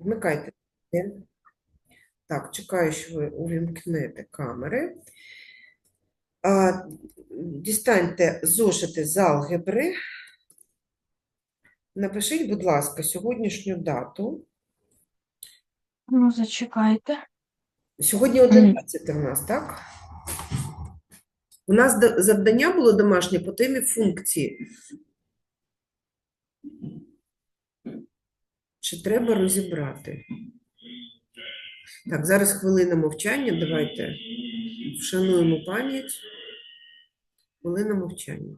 Вмикайте. Так, чекаю, що ви увімкнете камери. А, дістаньте зошити з алгебри. Напишіть, будь ласка, сьогоднішню дату. Ну, зачекайте. Сьогодні 11 у нас, так? У нас завдання було домашнє по темі функції. Чи треба розібрати? Так, зараз хвилина мовчання. Давайте вшануємо пам'ять. Хвилина мовчання.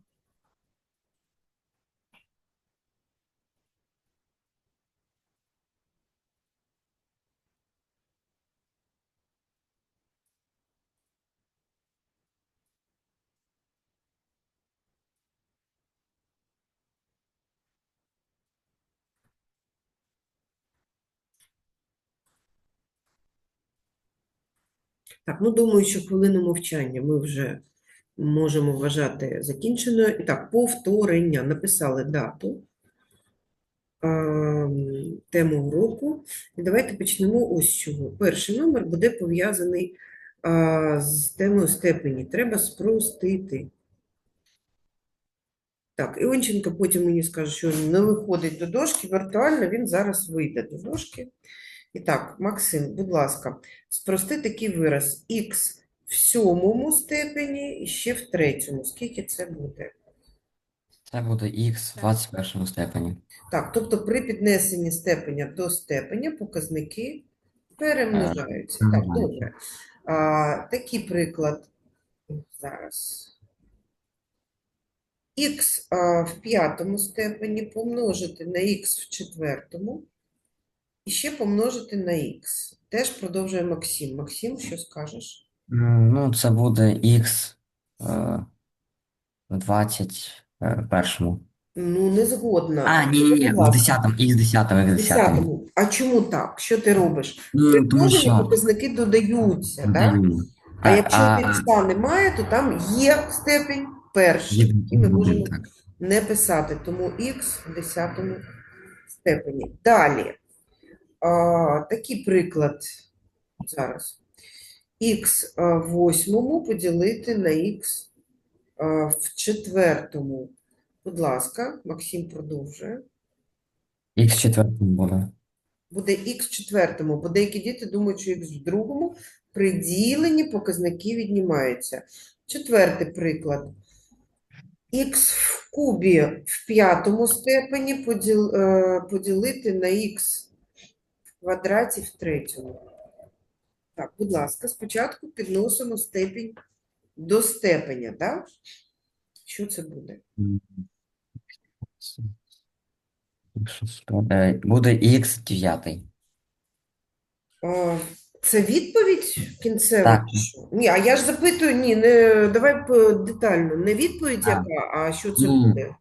Так, ну думаю, що хвилину мовчання ми вже можемо вважати закінченою. І так, повторення. Написали дату, ем, тему уроку. І давайте почнемо ось з чого. Перший номер буде пов'язаний з темою степені. Треба спростити. Так, Іонченко потім мені скаже, що не виходить до дошки. Віртуально він зараз вийде до дошки. І так, Максим, будь ласка, спрости такий вираз х в сьомому степені і ще в третьому. Скільки це буде? Це буде х в 21 степені. Так, тобто при піднесенні степеня до степеня показники перемножаються. Так, добре. А, такий приклад зараз. х в п'ятому степені помножити на х в четвертому і ще помножити на х. Теж продовжує Максим. Максим, що скажеш? М, Ну, це буде х е, в 21. Ну, не згодна. А, ні, ні, ні, в ласка, 10, х 10, х в 10. десятому. А чому так? Що ти робиш? При Ну, тому множенні що показники додаються, так? даю. А А- якщо а- ікса немає, то там є степень перший, Є який ми можемо так. не писати. Тому х в десятому степені. Далі. Такий приклад зараз. х в восьмому поділити на х в четвертому. Будь ласка, Максим продовжує. х в четвертому буде. Буде х в четвертому, бо деякі діти думають, що х в другому при діленні показники віднімаються. Четвертий приклад. х в кубі в п'ятому степені поділ, е, поділити на х квадраті в третьому. Так, будь ласка, спочатку підносимо степінь до степеня, так? Що це буде? Е, Буде х в 9. А, Це відповідь кінцева? Так. чи що? Ні, а я ж запитую, ні, не, давай детально. Не відповідь А. яка, а що це Ну, буде?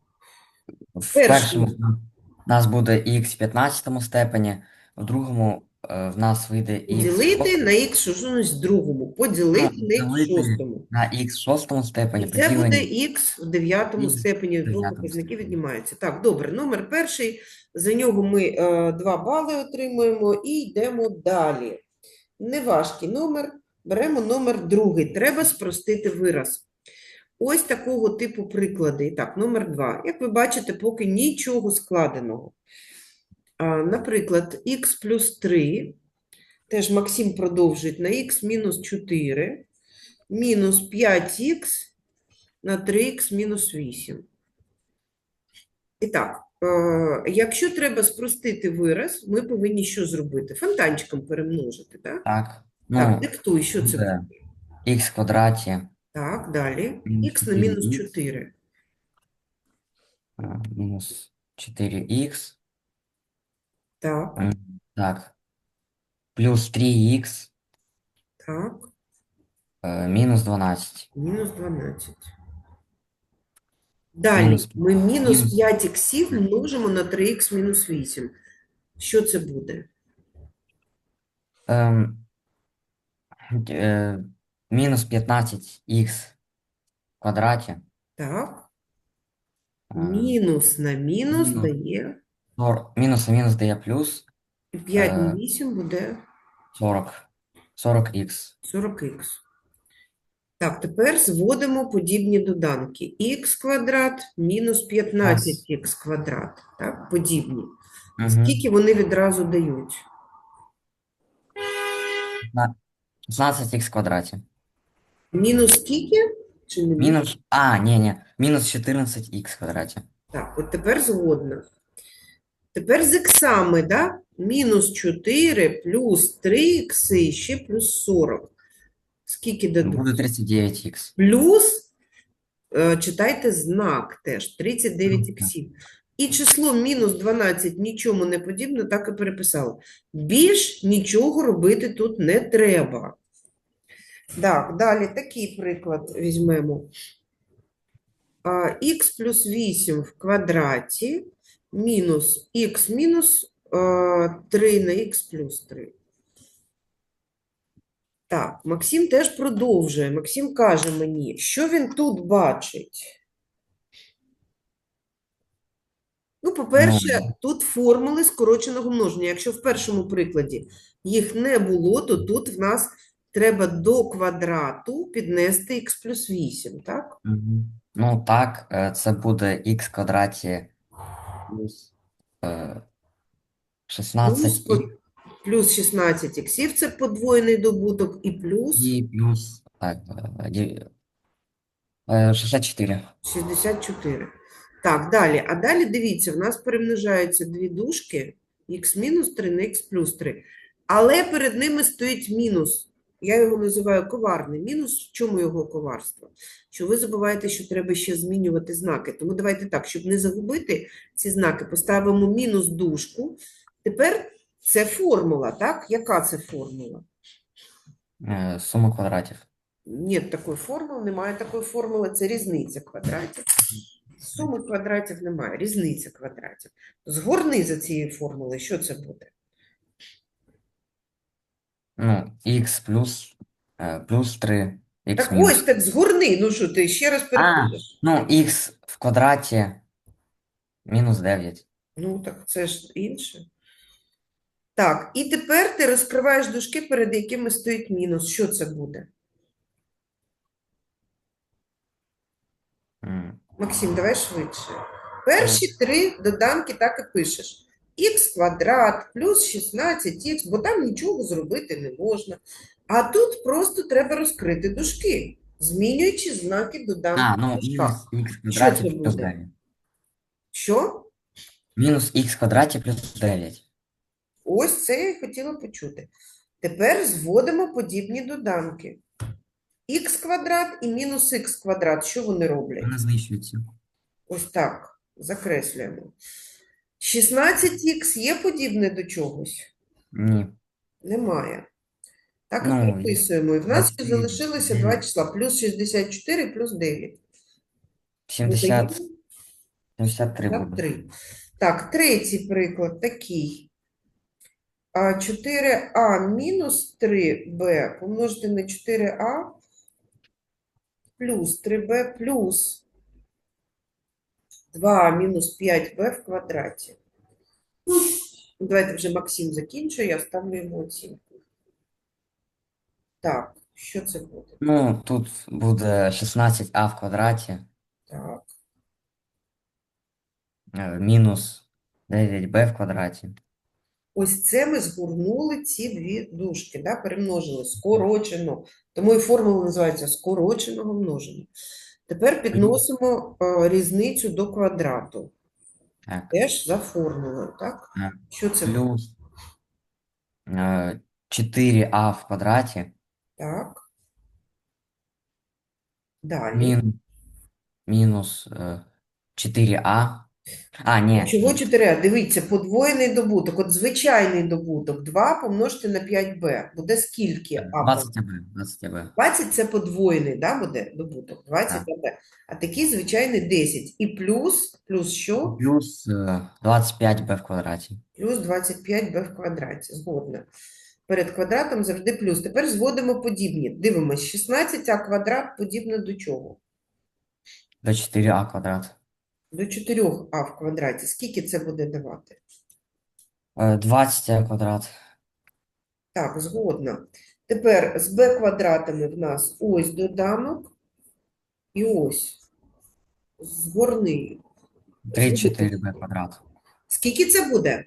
В Першому. першому у нас буде х в 15 степені, в другому е, в нас вийде х в Поділити на х що ж у нас в другому, поділити на х шостому. на х в шостому степені, це буде поділені х в дев'ятому Х в степені, двох дев'ятому показників віднімається. Так, добре, номер перший, за нього ми е, 2 бали отримуємо і йдемо далі. Неважкий номер, беремо номер другий. Треба спростити вираз. Ось такого типу приклади. І так, номер два. Як ви бачите, поки нічого складеного. Наприклад, х плюс 3, теж Максим продовжить на х мінус 4, мінус 5х на 3х мінус 8. І так, е, якщо треба спростити вираз, ми повинні що зробити? Фонтанчиком перемножити, так? Так. Так, Ну, диктуй, що це буде х в квадраті Так, далі. Х на мінус 4х. 4. е, мінус 4х. Так, М, Так. Плюс 3х так. е, мінус 12. Мінус 12. Далі Мінус ми мінус мінус 5 іксів множимо на 3х мінус 8. Що це буде? Ем, е, мінус 15х в квадраті. Так. е, Мінус на мінус мінус. дає нор- Мінус на мінус дає плюс. 5 на Е. 8 буде 40. 40х. 40х. Так, тепер зводимо подібні доданки. х квадрат мінус 15х квадрат. Так, подібні. Угу. Скільки вони відразу дають? 16х в квадраті. Мінус скільки? Чи не мінус? Мінус, а, ні, ні, мінус 14х в квадраті. Так, от тепер згодна. Тепер з іксами, да? Мінус 4 плюс 3 ікси, ще плюс 40. Скільки дадуть? Буде 39х. Плюс, е, читайте знак теж, 39 Мгм. іксів. І число мінус 12 нічому не подібне, так і переписала. Більш нічого робити тут не треба. Так, далі такий приклад візьмемо. х плюс 8 в квадраті мінус х мінус е, 3 на х плюс 3. Так, Максим теж продовжує. Максим каже мені, що він тут бачить. Ну, по-перше, тут формули скороченого множення. Якщо в першому прикладі їх не було, то тут в нас треба до квадрату піднести х плюс 8, так? Ну, так, е, це буде х квадраті плюс е, 16 Плюс, плюс 16 іксів – це подвоєний добуток, і плюс і плюс, так, е, ді- е, 64. 64. Так, далі. А далі дивіться, в нас перемножаються дві дужки х мінус 3 на х плюс 3. Але перед ними стоїть мінус. Я його називаю коварний мінус. В чому його коварство? Що ви забуваєте, що треба ще змінювати знаки. Тому давайте так, щоб не загубити ці знаки, поставимо мінус дужку. Тепер це формула, так? Яка це формула? Е, Сума квадратів. Ні, такої формули, немає такої формули, це різниця квадратів. Суми квадратів немає, різниця квадратів. Згорни за цією формулою, що це буде? Ну, х плюс, е, плюс 3, х Так мінус. ось так згорни, ну що ти ще раз перепишеш? Ну, х в квадраті мінус 9. Ну, так це ж інше. Так, і тепер ти розкриваєш дужки, перед якими стоїть мінус. Що це буде? М, Максим, давай швидше. Перші три доданки так і пишеш. Х квадрат плюс 16х, бо там нічого зробити не можна. А тут просто треба розкрити дужки, змінюючи знаки доданку А, ну, дужках. х в Що квадраті плюс буде? 9. Що? Мінус х в квадраті плюс 9. Ось це я й хотіла почути. Тепер зводимо подібні доданки. х квадрат і мінус х квадрат. Що вони роблять? Вони знищуються. Ось так, закреслюємо. 16х є подібне до чогось? Ні. Немає. Так і Ну, переписуємо. І в нас ще залишилося два числа. Плюс 64, плюс 9. 70, Додаємо 73 буде. 3. Так, третій приклад такий. А 4а мінус 3b помножити на 4а плюс 3b плюс 2 мінус 5b в квадраті. Ну, Давайте вже Максим закінчує, я ставлю йому оцінку. Так, що це буде? Ну, тут буде 16а в квадраті Так, е, мінус 9b в квадраті. ось це ми згорнули ці дві дужки, да, перемножили, скорочено. Тому і формула називається скороченого множення. Тепер підносимо е, різницю до квадрату. Так. Теж за формулою, так? Так. Що це? Плюс е, 4а в квадраті Так. Далі. мін, мінус е, 4а. А, ні. Чого 4? Дивіться, подвоєний добуток. От звичайний добуток 2 помножити на 5b. Буде скільки? А 20b. 20b. 20 це подвоєний, да, буде добуток? 20 АБ. А такий звичайний 10. І плюс, плюс що? Плюс е, 25b в квадраті. Плюс 25b в квадраті. Згодна. Перед квадратом завжди плюс. Тепер зводимо подібні. Дивимось, 16а квадрат подібне до чого? До 4а квадрат. До 4а в квадраті. Скільки це буде давати? Е, 20 квадрат. Так, згодна. Тепер з b квадратами в нас ось доданок і ось згорний. 3, 4 b квадрат. Скільки це буде?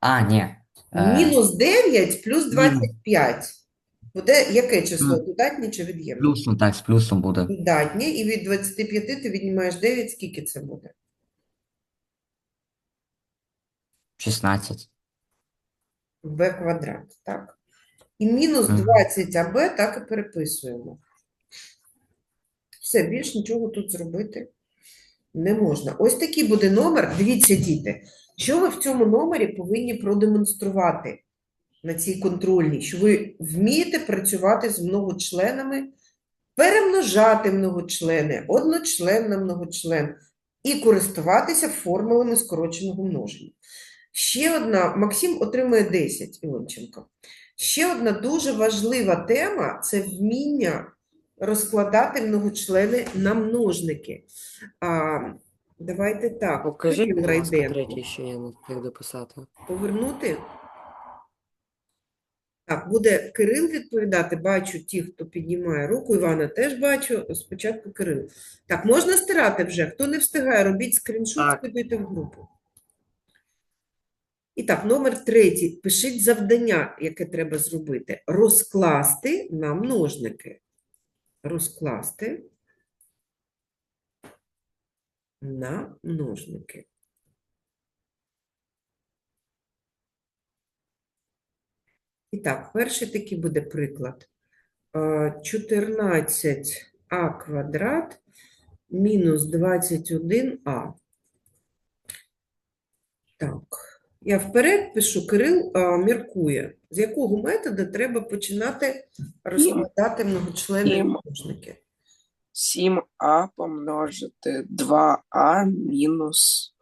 А, ні. Е, Мінус 9 плюс 25. Буде яке число? Додатнє чи від'ємне? Плюсом, так, з плюсом буде. Додатнє. І від 25 ти віднімаєш 9. Скільки це буде? 16. b квадрат, так? І мінус Мгм. 20 АБ так і переписуємо. Все, більш нічого тут зробити не можна. Ось такий буде номер. Дивіться, діти, що ви в цьому номері повинні продемонструвати на цій контрольній, що ви вмієте працювати з многочленами, перемножати многочлени, одночлен на многочлен і користуватися формулами скороченого множення. Ще одна, Максим отримує 10, Ілонченко. Ще одна дуже важлива тема це вміння розкладати многочлени на множники. А, давайте так, Кирил будь ласка, третій ще я не дописати. Повернути? Так, буде Кирил відповідати. Бачу ті, хто піднімає руку. Івана теж бачу. Спочатку Кирил. Так, можна стирати вже. Хто не встигає, робіть скріншот, скидуйте в групу. І так, номер третій. Пишіть завдання, яке треба зробити. Розкласти на множники. Розкласти на множники. І так, перший такий буде приклад. Е, 14а квадрат мінус 21а. Так, я вперед пишу, Кирил е, міркує, з якого методу треба починати розкладати многочлени множники. 7а помножити 2а мінус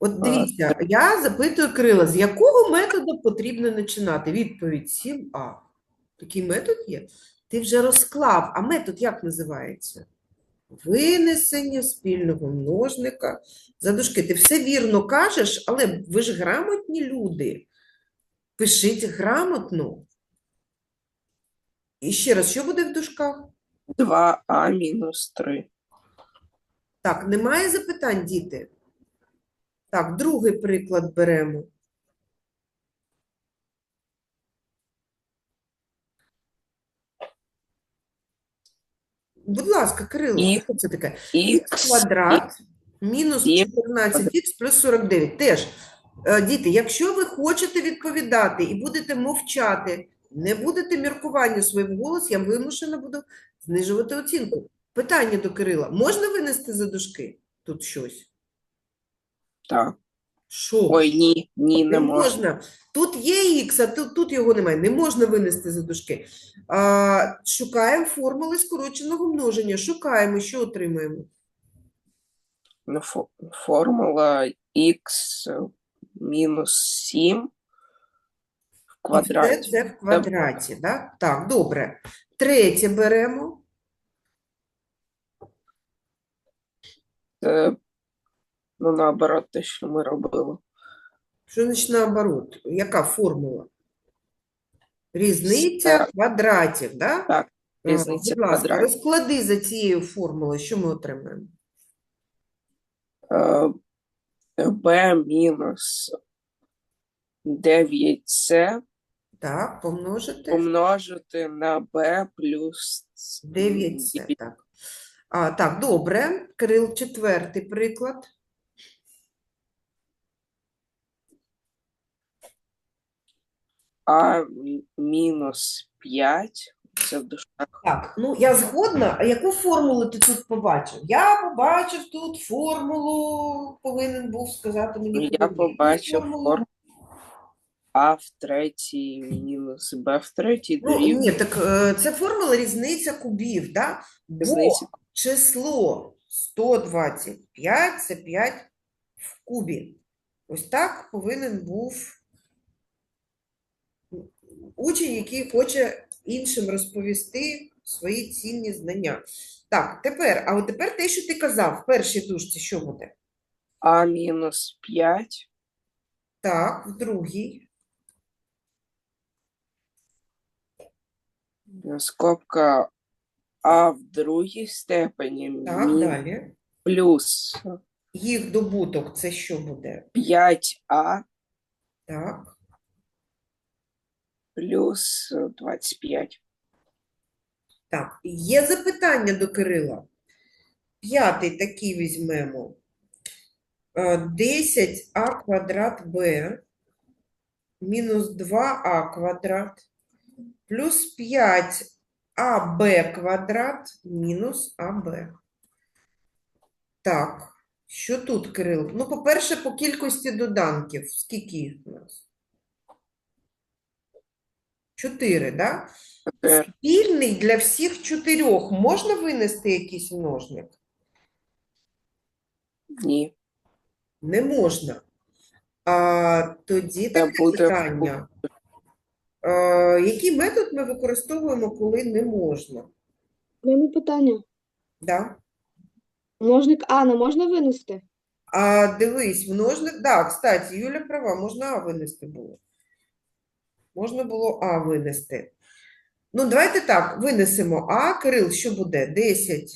От дивіться, я запитую Кирила, з якого методу потрібно починати? Відповідь 7а. Такий метод є? Ти вже розклав, а метод як називається? Винесення спільного множника за дужки. Ти все вірно кажеш, але ви ж грамотні люди. Пишіть грамотно. І ще раз, що буде в дужках? 2а мінус 3. Так, немає запитань, діти? Так, другий приклад беремо. Будь ласка, Кирило, І- що це таке? Х квадрат мінус і- 14х плюс 49. Теж, е, діти, якщо ви хочете відповідати і будете мовчати, не будете міркування своїм голос, я вимушена буду знижувати оцінку. Питання до Кирила. Можна винести за дужки тут щось? Так. Що? Ой, ні, ні, Не не можна. можна. Тут є х, а тут, тут його немає. Не можна винести за дужки. А, шукаємо формули скороченого множення. Шукаємо, що отримаємо. Ну, фо- Формула х мінус 7 в Це, квадраті. це в квадраті. Да? Так, добре. Третє беремо. Це, ну, наоборот, те, що ми робили. Що значить наоборот? Яка формула? Різниця Так. квадратів, да? Так, А, різниця Будь ласка, квадратів. розклади за цією формулою, що ми отримаємо? Е, b мінус 9c Так, помножити. помножити на b плюс 9 це, так. А, так, добре. Кирил, четвертий приклад. А мінус 5. Це в дужках. Так, ну я згодна. А яку формулу ти тут побачив? Я побачив тут формулу, повинен був сказати мені. Я побачив формулу? а в третій мінус b в третій Ну, дорівнює ні, так е, це формула різниця кубів, да? Бо число 125 – це 5 в кубі. Ось так повинен був учень, який хоче іншим розповісти свої цінні знання. Так, тепер, а от тепер те, що ти казав, в першій дужці що буде? а мінус 5 Так, в другій. Скобка А в другій степені Так, мі- далі. плюс Їх добуток це що буде? 5А Так. Плюс 25. Так, є запитання до Кирила. П'ятий такий візьмемо. Е, 10а квадрат b мінус 2а квадрат плюс 5аб квадрат мінус аб. Так, що тут, Кирил? Ну, по-перше, по кількості доданків. Скільки їх у нас? Чотири, так? Да? Спільний для всіх чотирьох можна винести якийсь множник? ні. Не можна. А, тоді Це таке буде питання. А, який метод ми використовуємо, коли не можна? У мене питання. Да? Множник А не можна винести? А дивись, множник, да, кстати, Юля права, можна А винести було. Можна було А винести. Ну, давайте так, винесемо А. Кирил, що буде? 10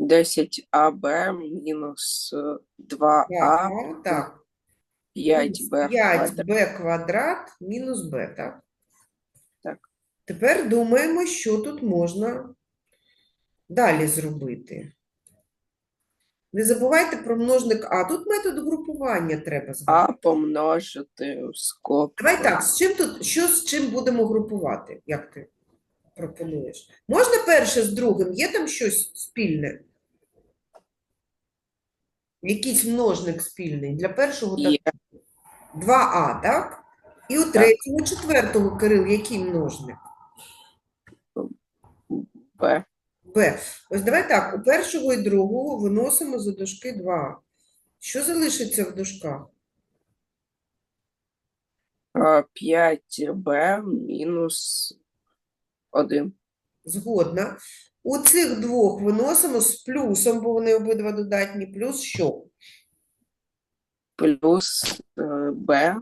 10АБ мінус 2А, так. 5Б 5b квадрат мінус b, так? Так. Тепер думаємо, що тут можна далі зробити. Не забувайте про множник А. Тут метод групування треба А помножити в скобку. Давай так, з чим тут, що з чим будемо групувати, як ти пропонуєш? Можна перше з другим? Є там щось спільне? Якийсь множник спільний для першого та Є 2а, так? І у третьому, четвертому, Кирил, який множник? Б. Б. Ось давай так, у першого і другого виносимо за дужки 2а. Що залишиться в дужках? 5Б мінус 1. Згодна. У цих двох виносимо з плюсом, бо вони обидва додатні, плюс що? Плюс е, Б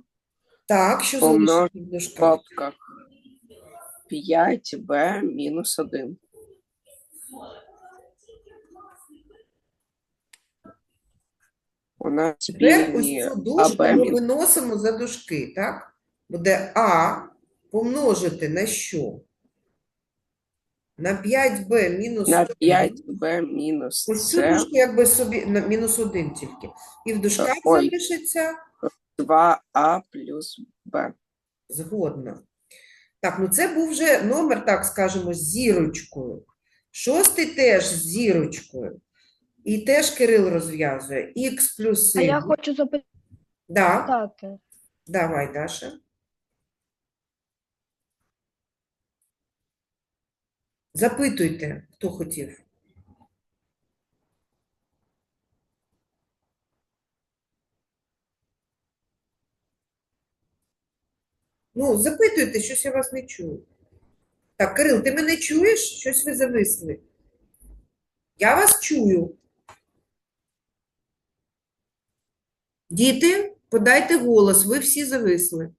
Так, що залишиться в в дужках? 5Б мінус 1. У нас Тепер ось цю дужку ми виносимо за дужки, так? Буде А помножити на що? На 5b мінус на 5Б мінус Ось цю дужку якби собі на мінус 1 тільки. І в дужках Ой. залишиться 2А плюс Б. згодна. Так, ну це був вже номер, так скажемо, з зірочкою. Шостий теж з зірочкою. І теж Кирил розв'язує. Х плюс А я хочу Да, запитати. давай, Даша. Запитуйте, хто хотів. Ну, запитуйте, щось я вас не чую. Так, Кирил, ти мене чуєш? Щось ви зависли. Я вас чую. Діти, подайте голос, ви всі зависли.